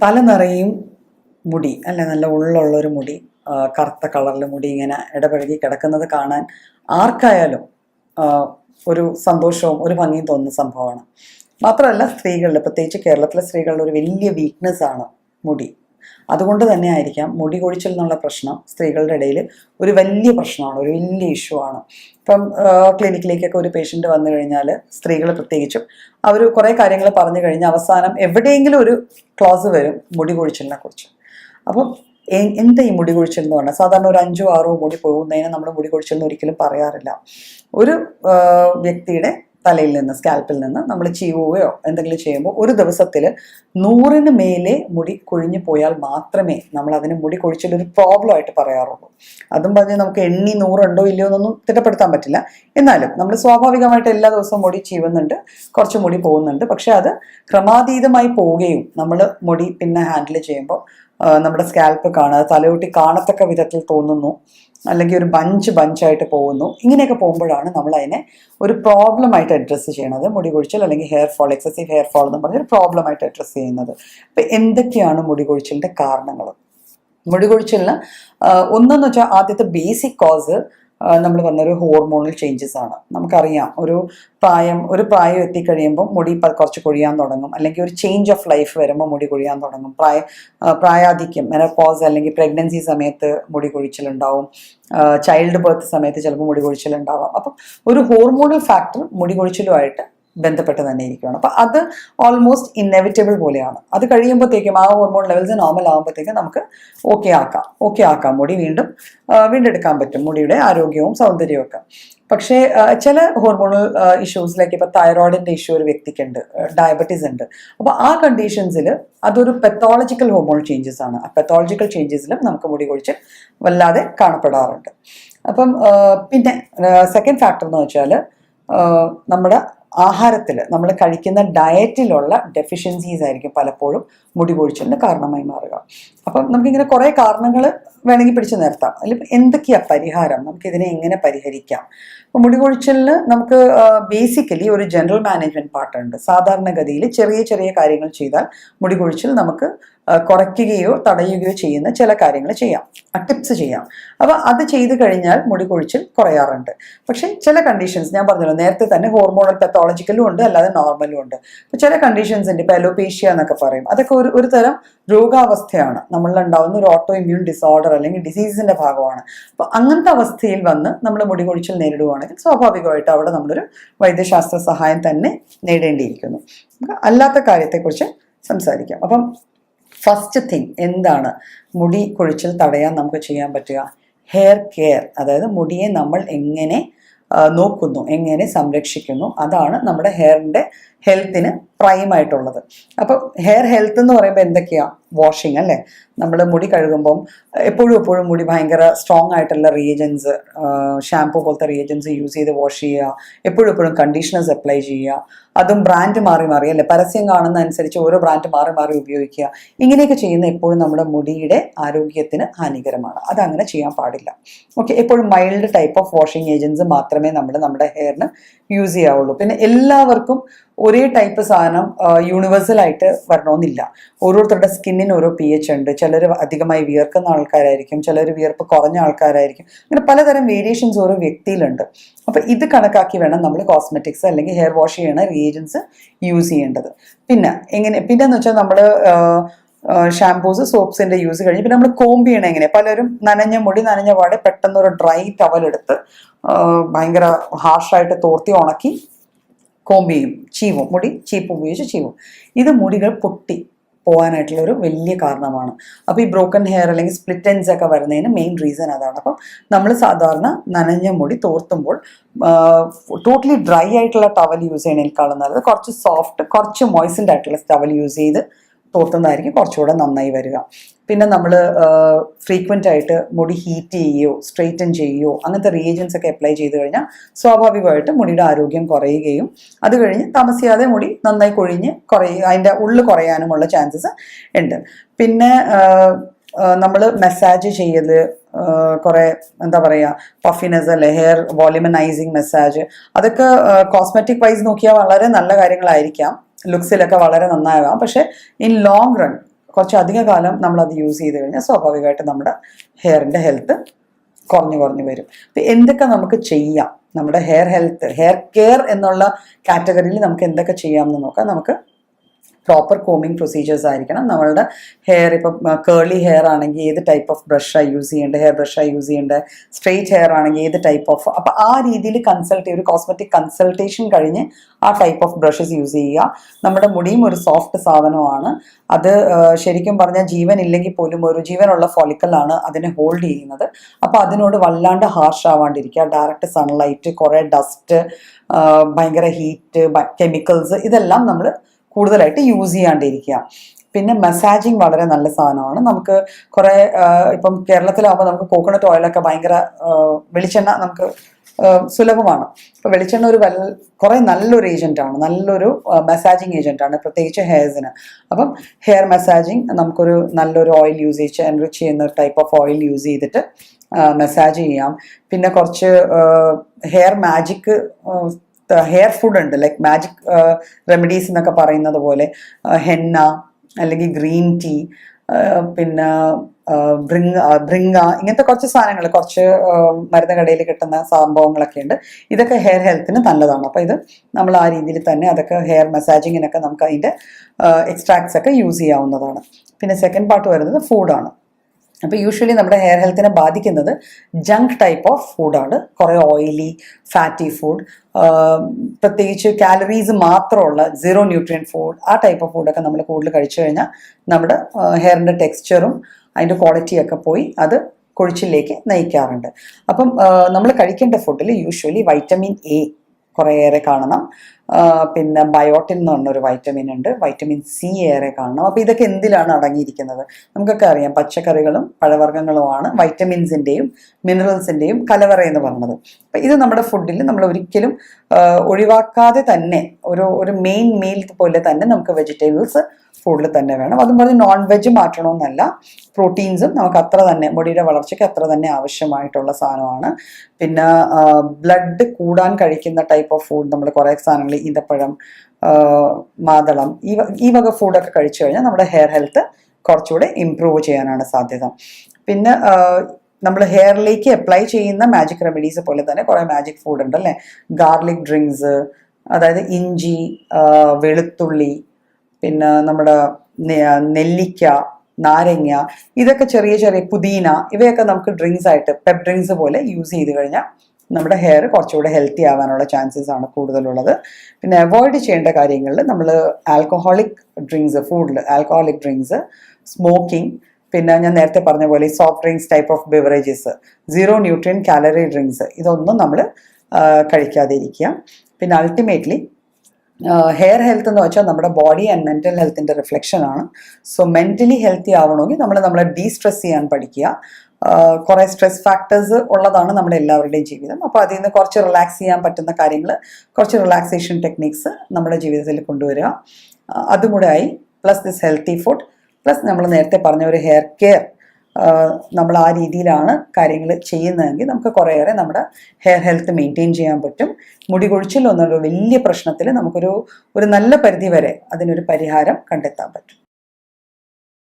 തല നിറയും മുടി അല്ല? നല്ല ഉള്ളുള്ള ഒരു മുടി കറുത്ത കളറിൽ മുടി ഇങ്ങനെ ഇടപഴകി കിടക്കുന്നത് കാണാൻ ആർക്കായാലും ഒരു സന്തോഷവും ഒരു ഭംഗിയും തോന്നുന്ന സംഭവമാണ്. മാത്രമല്ല സ്ത്രീകളിൽ പ്രത്യേകിച്ച് കേരളത്തിലെ സ്ത്രീകളുടെ ഒരു വലിയ വീക്ക്നെസ് ആണ് മുടി. അതുകൊണ്ട് തന്നെ ആയിരിക്കാം മുടി കൊഴിച്ചിൽ എന്നുള്ള പ്രശ്നം സ്ത്രീകളുടെ ഇടയിൽ ഒരു വലിയ പ്രശ്നമാണ് ഒരു വലിയ ഇഷ്യൂ ആണ്. ഇപ്പം ക്ലിനിക്കിലേക്കൊക്കെ ഒരു പേഷ്യന്റ് വന്നു കഴിഞ്ഞാൽ സ്ത്രീകൾ പ്രത്യേകിച്ചും അവർ കുറേ കാര്യങ്ങൾ പറഞ്ഞു കഴിഞ്ഞാൽ അവസാനം എവിടെയെങ്കിലും ഒരു ക്ലോസ് വരും മുടി കൊഴിച്ചിലിനെ കുറിച്ച്. അപ്പം എന്താ ഈ മുടി കൊഴിച്ചിൽ എന്ന് പറഞ്ഞാൽ സാധാരണ ഒരു അഞ്ചോ ആറോ മുടി പോകുന്നതിന് നമ്മൾ മുടി കൊഴിച്ചിൽ എന്ന് ഒരിക്കലും പറയാറില്ല. ഒരു വ്യക്തിയുടെ തലയിൽ നിന്ന് സ്കാൽപ്പിൽ നിന്ന് നമ്മൾ ചീവുകയോ എന്തെങ്കിലും ചെയ്യുമ്പോൾ ഒരു ദിവസത്തിൽ നൂറിന് മേലെ മുടി കൊഴിഞ്ഞു പോയാൽ മാത്രമേ നമ്മൾ അതിന് മുടി കൊഴിച്ചിൽ ഒരു പ്രോബ്ലം ആയിട്ട് പറയാറുള്ളൂ. അതും പറഞ്ഞ് നമുക്ക് എണ്ണി നൂറുണ്ടോ ഇല്ലയോ എന്നൊന്നും തിട്ടപ്പെടുത്താൻ പറ്റില്ല. എന്നാലും നമ്മൾ സ്വാഭാവികമായിട്ട് എല്ലാ ദിവസവും മുടി ചീവുന്നുണ്ട് കുറച്ച് മുടി പോകുന്നുണ്ട്. പക്ഷെ അത് ക്രമാതീതമായി പോവുകയും നമ്മൾ മുടി പിന്നെ ഹാൻഡിൽ ചെയ്യുമ്പോൾ നമ്മുടെ സ്കാൽപ്പ് കാണുക തലയൊട്ടി കാണത്തക്ക വിധത്തിൽ തോന്നുന്നു അല്ലെങ്കിൽ ഒരു ബഞ്ച് ബഞ്ചായിട്ട് പോകുന്നു. ഇങ്ങനെയൊക്കെ പോകുമ്പോഴാണ് നമ്മൾ അതിനെ ഒരു പ്രോബ്ലം ആയിട്ട് അഡ്രസ്സ് ചെയ്യണത്. മുടി കൊഴിച്ചിൽ അല്ലെങ്കിൽ hair fall excessive hair fall എന്ന് പറഞ്ഞ ഒരു പ്രോബ്ലം ആയിട്ട് അഡ്രസ്സ് ചെയ്യുന്നത്. അപ്പം എന്തൊക്കെയാണ് മുടി കൊഴിച്ചിലിന്റെ കാരണങ്ങൾ? മുടി കൊഴിച്ചിലിന് ഒന്നെന്ന് വെച്ചാൽ ആദ്യത്തെ ബേസിക് കോസ് നമ്മൾ പറഞ്ഞൊരു ഹോർമോണൽ ചേഞ്ചസ് ആണ്. നമുക്കറിയാം ഒരു പ്രായം ഒരു പ്രായം എത്തിക്കഴിയുമ്പോൾ മുടി കുറച്ച് കൊഴിയാൻ തുടങ്ങും. അല്ലെങ്കിൽ ഒരു ചേഞ്ച് ഓഫ് ലൈഫ് വരുമ്പോൾ മുടി കൊഴിയാൻ തുടങ്ങും. പ്രായ പ്രായാധിക്യം മെനപ്പോസ് അല്ലെങ്കിൽ പ്രഗ്നൻസി സമയത്ത് മുടി കൊഴിച്ചിലുണ്ടാവും. ചൈൽഡ് ബർത്ത് സമയത്ത് ചിലപ്പോൾ മുടി കൊഴിച്ചിലുണ്ടാവാം. അപ്പം ഒരു ഹോർമോണൽ ഫാക്ടർ മുടി കൊഴിച്ചിലുമായിട്ട് ബന്ധപ്പെട്ട് തന്നെ ഇരിക്കുകയാണ്. അപ്പം അത് ഓൾമോസ്റ്റ് ഇന്നെവിറ്റബിൾ പോലെയാണ്. അത് കഴിയുമ്പോഴത്തേക്കും ആ ഹോർമോൺ ലെവൽസ് നോർമൽ ആകുമ്പോഴത്തേക്കും നമുക്ക് ഓക്കെ ആക്കാം. ഓക്കെ ആക്കാം. മുടി വീണ്ടും വീണ്ടെടുക്കാൻ പറ്റും. മുടിയുടെ ആരോഗ്യവും സൗന്ദര്യവും ഒക്കെ. പക്ഷേ ചില ഹോർമോണൽ ഇഷ്യൂസിലേക്ക് ഇപ്പോൾ തൈറോയിഡിന്റെ ഇഷ്യൂ ഒരു വ്യക്തിക്കുണ്ട്. ഡയബറ്റീസ് ഉണ്ട്. അപ്പോൾ ആ കണ്ടീഷൻസിൽ അതൊരു പെത്തോളജിക്കൽ ഹോർമോൺ ചേഞ്ചസ് ആണ്. ആ പെത്തോളജിക്കൽ ചേഞ്ചസിലും നമുക്ക് മുടി കൊഴിച്ച് വല്ലാതെ കാണപ്പെടാറുണ്ട്. അപ്പം പിന്നെ സെക്കൻഡ് ഫാക്ടർ എന്ന് വെച്ചാൽ നമ്മുടെ ആഹാരത്തിൽ നമ്മൾ കഴിക്കുന്ന ഡയറ്റിലുള്ള ഡെഫിഷ്യൻസീസ് ആയിരിക്കും പലപ്പോഴും മുടി പൊഴിച്ചിലിന് കാരണമായി മാറുക. അപ്പം നമുക്കിങ്ങനെ കുറേ കാരണങ്ങൾ വേണമെങ്കിൽ പിടിച്ചു നിർത്താം. അതിൽ എന്തൊക്കെയാ പരിഹാരം? നമുക്കിതിനെ എങ്ങനെ പരിഹരിക്കാം. അപ്പോൾ മുടി കൊഴിച്ചിലിന് നമുക്ക് ബേസിക്കലി ഒരു ജനറൽ മാനേജ്മെന്റ് പാർട്ടുണ്ട് സാധാരണഗതിയിൽ ചെറിയ ചെറിയ കാര്യങ്ങൾ ചെയ്താൽ മുടി കൊഴിച്ചിൽ നമുക്ക് കുറയ്ക്കുകയോ തടയുകയോ ചെയ്യുന്ന ചില കാര്യങ്ങൾ ചെയ്യാം. ടിപ്സ് ചെയ്യാം. അപ്പോൾ അത് ചെയ്തു കഴിഞ്ഞാൽ മുടി കൊഴിച്ചിൽ കുറയാറുണ്ട്. പക്ഷേ ചില കണ്ടീഷൻസ് ഞാൻ പറഞ്ഞല്ലോ നേരത്തെ തന്നെ ഹോർമോണൽ പെത്തോളജിക്കലും ഉണ്ട് അല്ലാതെ നോർമലും ഉണ്ട്. അപ്പോൾ ചില കണ്ടീഷൻസ് ഉണ്ട് ഇപ്പോൾ അലോപേഷ്യ എന്നൊക്കെ പറയും. അതൊക്കെ ഒരു ഒരു തരം രോഗാവസ്ഥയാണ്. നമ്മളിലുണ്ടാവുന്ന ഒരു ഓട്ടോ ഇമ്മ്യൂൺ ഡിസോർഡർ അല്ലെങ്കിൽ ഡിസീസിന്റെ ഭാഗമാണ്. അപ്പോൾ അങ്ങനത്തെ അവസ്ഥയിൽ വന്ന് നമ്മൾ മുടി കൊഴിച്ചിൽ നേരിടുകയാണെങ്കിൽ സ്വാഭാവികമായിട്ട് അവിടെ നമ്മളൊരു വൈദ്യശാസ്ത്ര സഹായം തന്നെ നേടേണ്ടിയിരിക്കുന്നു. അല്ലാത്ത കാര്യത്തെക്കുറിച്ച് സംസാരിക്കാം. അപ്പം ഫസ്റ്റ് തിങ് എന്താണ് മുടി കൊഴിച്ചിൽ തടയാൻ നമുക്ക് ചെയ്യാൻ പറ്റുക? ഹെയർ കെയർ അതായത് മുടിയെ നമ്മൾ എങ്ങനെ നോക്കുന്നു എങ്ങനെ സംരക്ഷിക്കുന്നു. അതാണ് നമ്മുടെ ഹെയറിന്റെ ഹെൽത്തിന് പ്രൈം ആയിട്ടുള്ളത് അപ്പം ഹെയർ ഹെൽത്ത് എന്ന് പറയുമ്പോൾ എന്തൊക്കെയാ? വാഷിംഗ് അല്ലേ? നമ്മൾ മുടി കഴുകുമ്പം എപ്പോഴും എപ്പോഴും മുടി ഭയങ്കര സ്ട്രോങ് ആയിട്ടുള്ള റീജൻസ് ഷാംപൂ പോലത്തെ റീജൻസ് യൂസ് ചെയ്ത് വാഷ് ചെയ്യുക. എപ്പോഴും എപ്പോഴും കണ്ടീഷണേഴ്സ് അപ്ലൈ ചെയ്യുക. അതും ബ്രാൻഡ് മാറി മാറി അല്ലേ? പരസ്യം കാണുന്ന അനുസരിച്ച് ഓരോ ബ്രാൻഡ് മാറി മാറി ഉപയോഗിക്കുക. ഇങ്ങനെയൊക്കെ ചെയ്യുന്ന എപ്പോഴും നമ്മുടെ മുടിയുടെ ആരോഗ്യത്തിന് ഹാനികരമാണ്. അതങ്ങനെ ചെയ്യാൻ പാടില്ല. ഓക്കെ എപ്പോഴും mild type of washing agents മാത്രമേ നമ്മൾ നമ്മുടെ ഹെയറിന് യൂസ് ചെയ്യാവുള്ളൂ. പിന്നെ എല്ലാവർക്കും ഒരേ ടൈപ്പ് സാധനം യൂണിവേഴ്സൽ ആയിട്ട് വരണമെന്നില്ല. ഓരോരുത്തരുടെ സ്കിന്നിന് ഓരോ പി എച്ച് ഉണ്ട്. ചിലർ അധികമായി വിയർക്കുന്ന ആൾക്കാരായിരിക്കും ചിലർ വിയർപ്പ് കുറഞ്ഞ ആൾക്കാരായിരിക്കും. അങ്ങനെ പലതരം വേരിയേഷൻസ് ഓരോ വ്യക്തിയിലുണ്ട്. അപ്പം ഇത് കണക്കാക്കി വേണം നമ്മൾ കോസ്മെറ്റിക്സ് അല്ലെങ്കിൽ ഹെയർ വാഷ് ചെയ്യണ റിയേജൻസ് യൂസ് ചെയ്യേണ്ടത്. പിന്നെ എങ്ങനെ പിന്നെ എന്ന് വെച്ചാൽ നമ്മൾ ഷാംപൂസ് സോപ്സിന്റെ യൂസ് കഴിഞ്ഞ് പിന്നെ നമ്മൾ കോമ്പ് ചെയ്യണം എങ്ങനെ പലരും നനഞ്ഞ മുടി നനഞ്ഞ പാടെ പെട്ടെന്ന് ഒരു ഡ്രൈ ടവൽ എടുത്ത് ഭയങ്കര ഹാർഷായിട്ട് തോർത്തി ഉണക്കി കോമ്പ് ചെയ്യും ചീവും മുടി ചീപ്പ് ഉപയോഗിച്ച് ചീവും. ഇത് മുടികൾ പൊട്ടി പോകാനായിട്ടുള്ള ഒരു വലിയ കാരണമാണ്. അപ്പോൾ ഈ ബ്രോക്കൺ ഹെയർ അല്ലെങ്കിൽ സ്പ്ലിറ്റ് എൻസ് ഒക്കെ വരുന്നതിന് മെയിൻ റീസൺ അതാണ്. അപ്പം നമ്മൾ സാധാരണ നനഞ്ഞ മുടി തോർത്തുമ്പോൾ ടോട്ടലി ഡ്രൈ ആയിട്ടുള്ള ടവൽ യൂസ് ചെയ്യണേക്കാളും നല്ലത് കുറച്ച് സോഫ്റ്റ് കുറച്ച് മോയ്സൻഡ് ആയിട്ടുള്ള ടവൽ യൂസ് ചെയ്ത് തോർത്തുന്നതായിരിക്കും കുറച്ചുകൂടെ നന്നായി വരിക. പിന്നെ നമ്മൾ ഫ്രീക്വന്റ് ആയിട്ട് മുടി ഹീറ്റ് ചെയ്യുകയോ സ്ട്രെയിറ്റൻ ചെയ്യുകയോ അങ്ങനത്തെ റീജൻസ് ഒക്കെ അപ്ലൈ ചെയ്ത് കഴിഞ്ഞാൽ സ്വാഭാവികമായിട്ട് മുടിയുടെ ആരോഗ്യം കുറയുകയും അത് കഴിഞ്ഞ് താമസിയാതെ മുടി നന്നായി കൊഴിഞ്ഞ് കുറയുക അതിന്റെ ഉള്ളിൽ കുറയാനുമുള്ള ചാൻസസ് ഉണ്ട്. പിന്നെ നമ്മൾ മെസ്സാജ് ചെയ്യൽ കുറേ എന്താ പറയുക പഫിനെസ് അല്ലെ ഹെയർ വോളിമനൈസിങ് മെസ്സാജ് അതൊക്കെ കോസ്മെറ്റിക് വൈസ് നോക്കിയാൽ വളരെ നല്ല കാര്യങ്ങളായിരിക്കാം. ലുക്സിലൊക്കെ വളരെ നന്നാകാം. പക്ഷേ ഇൻ ലോങ് റൺ കുറച്ച് അധിക കാലം നമ്മളത് യൂസ് ചെയ്ത് കഴിഞ്ഞാൽ സ്വാഭാവികമായിട്ട് നമ്മുടെ ഹെയറിന്റെ ഹെൽത്ത് കുറഞ്ഞു കുറഞ്ഞു വരും. അപ്പം എന്തൊക്കെ നമുക്ക് ചെയ്യാം? നമ്മുടെ ഹെയർ ഹെൽത്ത് ഹെയർ കെയർ എന്നുള്ള കാറ്റഗറിയിൽ നമുക്ക് എന്തൊക്കെ ചെയ്യാമെന്ന് നോക്കാം. നമുക്ക് പ്രോപ്പർ കോമിങ് പ്രൊസീജിയേഴ്സ് ആയിരിക്കണം. നമ്മളുടെ ഹെയർ ഇപ്പം കേളി ഹെയർ ആണെങ്കിൽ ഏത് ടൈപ്പ് ഓഫ് ബ്രഷാണ് യൂസ് ചെയ്യേണ്ടത്? ഹെയർ ബ്രഷാണ് യൂസ് ചെയ്യേണ്ടത്? സ്ട്രെയിറ്റ് ഹെയർ ആണെങ്കിൽ ഏത് ടൈപ്പ് ഓഫ് അപ്പം ആ രീതിയിൽ കൺസൾട്ട് ഒരു കോസ്മെറ്റിക് കൺസൾട്ടേഷൻ കഴിഞ്ഞ് ആ ടൈപ്പ് ഓഫ് ബ്രഷസ് യൂസ് ചെയ്യുക. നമ്മുടെ മുടിയും ഒരു സോഫ്റ്റ് സാധനമാണ്. അത് ശരിക്കും പറഞ്ഞാൽ ജീവൻ ഇല്ലെങ്കിൽ പോലും ഒരു ജീവനുള്ള ഫോളിക്കലാണ് അതിനെ ഹോൾഡ് ചെയ്യുന്നത്. അപ്പോൾ അതിനോട് വല്ലാണ്ട് ഹാർഷ് ആവാണ്ടിരിക്കുക. ഡയറക്റ്റ് സൺലൈറ്റ് കുറേ ഡസ്റ്റ് ഭയങ്കര ഹീറ്റ് കെമിക്കൽസ് ഇതെല്ലാം നമ്മൾ കൂടുതലായിട്ട് യൂസ് ചെയ്യാണ്ടിരിക്കുക. പിന്നെ മസാജിങ് വളരെ നല്ല സാധനമാണ്. നമുക്ക് കുറേ ഇപ്പം കേരളത്തിലാകുമ്പോൾ നമുക്ക് കോക്കനട്ട് ഓയിലൊക്കെ ഭയങ്കര വെളിച്ചെണ്ണ നമുക്ക് സുലഭമാണ്. അപ്പോൾ വെളിച്ചെണ്ണ ഒരു വൽ കുറേ നല്ലൊരു ഏജന്റാണ് നല്ലൊരു മസാജിങ് ഏജന്റാണ് പ്രത്യേകിച്ച് ഹെയർസിന് അപ്പം ഹെയർ മസാജിങ് നമുക്കൊരു നല്ലൊരു ഓയിൽ യൂസ് ചെയ്ത് എൻറിച്ച് ചെയ്യുന്ന ഒരു ടൈപ്പ് ഓഫ് ഓയിൽ യൂസ് ചെയ്തിട്ട് മസാജ് ചെയ്യാം. പിന്നെ കുറച്ച് ഹെയർ മാജിക് ഹെയർ ഫുഡ് ഉണ്ട്. ലൈക്ക് മാജിക് റെമഡീസ് എന്നൊക്കെ പറയുന്നത് പോലെ ഹെന്ന അല്ലെങ്കിൽ ഗ്രീൻ ടീ പിന്നെ ബ്രിങ് ബ്രിങ്ങ ഇങ്ങനത്തെ കുറച്ച് സാധനങ്ങൾ കുറച്ച് മരുന്ന് കടയിൽ കിട്ടുന്ന സംഭവങ്ങളൊക്കെ ഉണ്ട്. ഇതൊക്കെ ഹെയർ ഹെൽത്തിന് നല്ലതാണ്. അപ്പോൾ ഇത് നമ്മൾ ആ രീതിയിൽ തന്നെ അതൊക്കെ ഹെയർ മസാജിങ്ങിനൊക്കെ നമുക്ക് അതിന്റെ എക്സ്ട്രാക്ട്സ് ഒക്കെ യൂസ് ചെയ്യാവുന്നതാണ്. പിന്നെ സെക്കൻഡ് പാർട്ട് വരുന്നത് ഫുഡാണ് അപ്പോൾ യൂഷ്വലി നമ്മുടെ ഹെയർ ഹെൽത്തിനെ ബാധിക്കുന്നത് ജങ്ക് ടൈപ്പ് ഓഫ് ഫുഡാണ് കുറേ ഓയിലി ഫാറ്റി ഫുഡ് പ്രത്യേകിച്ച് കാലറീസ് മാത്രമുള്ള സീറോ ന്യൂട്രിയൻ ഫുഡ് ആ ടൈപ്പ് ഓഫ് ഫുഡൊക്കെ നമ്മൾ കൂടുതൽ കഴിച്ചു കഴിഞ്ഞാൽ നമ്മുടെ ഹെയറിന്റെ ടെക്സ്ചറും അതിന്റെ ക്വാളിറ്റിയൊക്കെ പോയി അത് കൊഴിച്ചിലേക്ക് നയിക്കാറുണ്ട്. അപ്പം നമ്മൾ കഴിക്കേണ്ട ഫുഡിൽ യൂഷ്വലി വൈറ്റമിൻ എ കുറേയേറെ കാണണം. പിന്നെ ബയോട്ടിൻ എന്ന് പറഞ്ഞൊരു വൈറ്റമിൻ ഉണ്ട്. വൈറ്റമിൻ സി ഏറെ കാണണം. അപ്പോൾ ഇതൊക്കെ എന്തിലാണ് അടങ്ങിയിരിക്കുന്നത്? നമുക്കൊക്കെ അറിയാം. പച്ചക്കറികളും പഴവർഗങ്ങളുമാണ് വൈറ്റമിൻസിന്റെയും മിനറൽസിന്റെയും കലവറ എന്ന് പറഞ്ഞത്. അപ്പം ഇത് നമ്മുടെ ഫുഡിൽ നമ്മൾ ഒരിക്കലും ഒഴിവാക്കാതെ തന്നെ ഒരു ഒരു മെയിൻ മീൽ പോലെ തന്നെ നമുക്ക് വെജിറ്റബിൾസ് ഫുഡിൽ തന്നെ വേണം. അതും പറഞ്ഞ് നോൺ വെജ് മാറ്റണമെന്നല്ല പ്രോട്ടീൻസും നമുക്ക് അത്ര തന്നെ ബോഡിയുടെ വളർച്ചയ്ക്ക് അത്ര തന്നെ ആവശ്യമായിട്ടുള്ള സാധനമാണ്. പിന്നെ ബ്ലഡ് കൂടാൻ കഴിക്കുന്ന ടൈപ്പ് ഓഫ് ഫുഡ് നമ്മൾ കുറേ സാധനങ്ങൾ ഈന്തപ്പഴം ആ, മാതളം ഈ ഈ വക ഫുഡൊക്കെ കഴിച്ചു കഴിഞ്ഞാൽ നമ്മുടെ ഹെയർ ഹെൽത്ത് കുറച്ചുകൂടെ ഇമ്പ്രൂവ് ചെയ്യാനാണ് സാധ്യത. പിന്നെ നമ്മൾ ഹെയറിലേക്ക് അപ്ലൈ ചെയ്യുന്ന മാജിക് റെമഡീസ് പോലെ തന്നെ കുറേ മാജിക് ഫുഡ് ഉണ്ട് അല്ലേ? ഗാർലിക് ഡ്രിങ്ക്സ് അതായത് ഇഞ്ചി വെളുത്തുള്ളി പിന്നെ നമ്മുടെ നെല്ലിക്ക നാരങ്ങ ഇതൊക്കെ ചെറിയ ചെറിയ പുതീന ഇവയൊക്കെ നമുക്ക് ഡ്രിങ്ക്സ് ആയിട്ട് പെപ്പ് ഡ്രിങ്ക്സ് പോലെ യൂസ് ചെയ്ത് കഴിഞ്ഞാൽ നമ്മുടെ ഹെയർ കുറച്ചുകൂടെ ഹെൽത്തി ആവാനുള്ള ചാൻസസ് ആണ് കൂടുതലുള്ളത്. പിന്നെ അവോയ്ഡ് ചെയ്യേണ്ട കാര്യങ്ങളിൽ നമ്മൾ ആൽക്കഹോളിക് ഡ്രിങ്ക്സ് ഫുഡിൽ ആൽക്കഹോളിക് ഡ്രിങ്ക്സ് സ്മോക്കിംഗ് പിന്നെ ഞാൻ നേരത്തെ പറഞ്ഞ പോലെ soft drinks type of beverages zero nutrient calorie drinks ഇതൊന്നും നമ്മൾ കഴിക്കാതിരിക്കുക. പിന്നെ അൾട്ടിമേറ്റ്ലി ഹെയർ ഹെൽത്ത് എന്ന് വെച്ചാൽ നമ്മുടെ ബോഡി ആൻഡ് മെന്റൽ ഹെൽത്തിന്റെ റിഫ്ലക്ഷൻ ആണ്. സോ മെന്റലി ഹെൽത്തി ആവണമെങ്കിൽ നമ്മൾ നമ്മളെ ഡീസ്ട്രെസ് ചെയ്യാൻ പഠിക്കുക. കുറേ സ്ട്രെസ് ഫാക്ടേഴ്സ് ഉള്ളതാണ് നമ്മുടെ എല്ലാവരുടെയും ജീവിതം. അപ്പോൾ അതിൽ നിന്ന് കുറച്ച് റിലാക്സ് ചെയ്യാൻ പറ്റുന്ന കാര്യങ്ങൾ കുറച്ച് റിലാക്സേഷൻ ടെക്നിക്സ് നമ്മുടെ ജീവിതത്തിൽ കൊണ്ടുവരിക. അതും കൂടെ ആയി. Plus this healthy food plus നമ്മൾ നേരത്തെ പറഞ്ഞ ഒരു ഹെയർ കെയർ നമ്മൾ ആ രീതിയിലാണ് കാര്യങ്ങൾ ചെയ്യുന്നതെങ്കിൽ നമുക്ക് കുറേയേറെ നമ്മുടെ ഹെയർ ഹെൽത്ത് മെയിന്റെയിൻ ചെയ്യാൻ പറ്റും. മുടി കൊഴിച്ചിലൊന്നുള്ള വലിയ പ്രശ്നത്തിൽ നമുക്കൊരു ഒരു നല്ല പരിധി വരെ അതിനൊരു പരിഹാരം കണ്ടെത്താൻ പറ്റും.